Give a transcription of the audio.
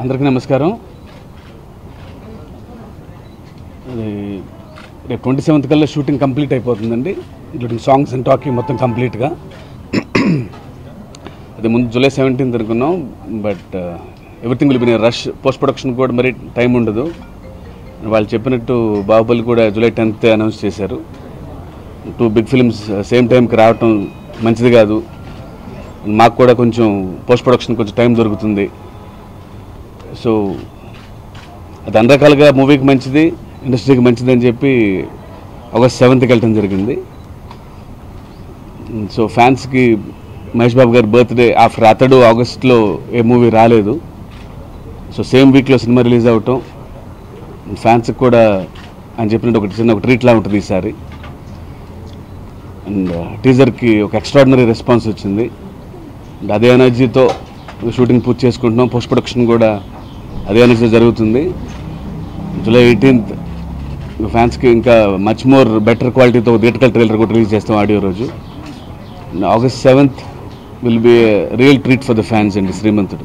అందరికీ నమస్కారం. అది రేపు ట్వంటీ సెవెంత్ కల్లా షూటింగ్ కంప్లీట్ అయిపోతుందండి. ఇంక్లూడింగ్ సాంగ్స్ అండ్ టాకింగ్ మొత్తం కంప్లీట్గా. అది ముందు జూలై సెవెంటీన్త్ అనుకున్నాం. But everything will be rush. Post production కూడా మరి టైం ఉండదు. వాళ్ళు చెప్పినట్టు బాహుబలి కూడా జూలై టెన్త్ అనౌన్స్ చేశారు. టూ బిగ్ ఫిల్మ్స్ సేమ్ టైంకి రావటం మంచిది కాదు. మాకు కూడా కొంచెం పోస్ట్ ప్రొడక్షన్ కొంచెం టైం దొరుకుతుంది. సో అది అన్ని రకాలుగా మూవీకి మంచిది ఇండస్ట్రీకి మంచిది అని చెప్పి ఆగస్ట్ సెవెంత్కి వెళ్ళటం జరిగింది. సో ఫ్యాన్స్కి మహేష్ బాబు గారి బర్త్డే ఆఫ్ అతడు ఆగస్ట్లో ఏ మూవీ రాలేదు. సో సేమ్ వీక్లో సినిమా రిలీజ్ అవటం. ఫ్యాన్స్కి కూడా అని చెప్పినట్టు ఒకటి చిన్న ఒక ట్రీట్లా ఉంటుంది ఈసారి. అండ్ టీజర్కి ఒక ఎక్స్ట్రాడినరీ రెస్పాన్స్ వచ్చింది. అండ్ అదే ఎనర్జీతో షూటింగ్ పూర్తి చేసుకుంటున్నాం. పోస్ట్ ప్రొడక్షన్ కూడా అదే జరుగుతుంది. జూలై ఎయిటీన్త్ ఫ్యాన్స్కి ఇంకా మచ్ మోర్ బెటర్ క్వాలిటీతో థియేటికల్ ట్రైలర్ కూడా రిలీజ్ చేస్తాం ఆడియో రోజు. August seventh will be real treat for the fans అండి శ్రీమంతుడు.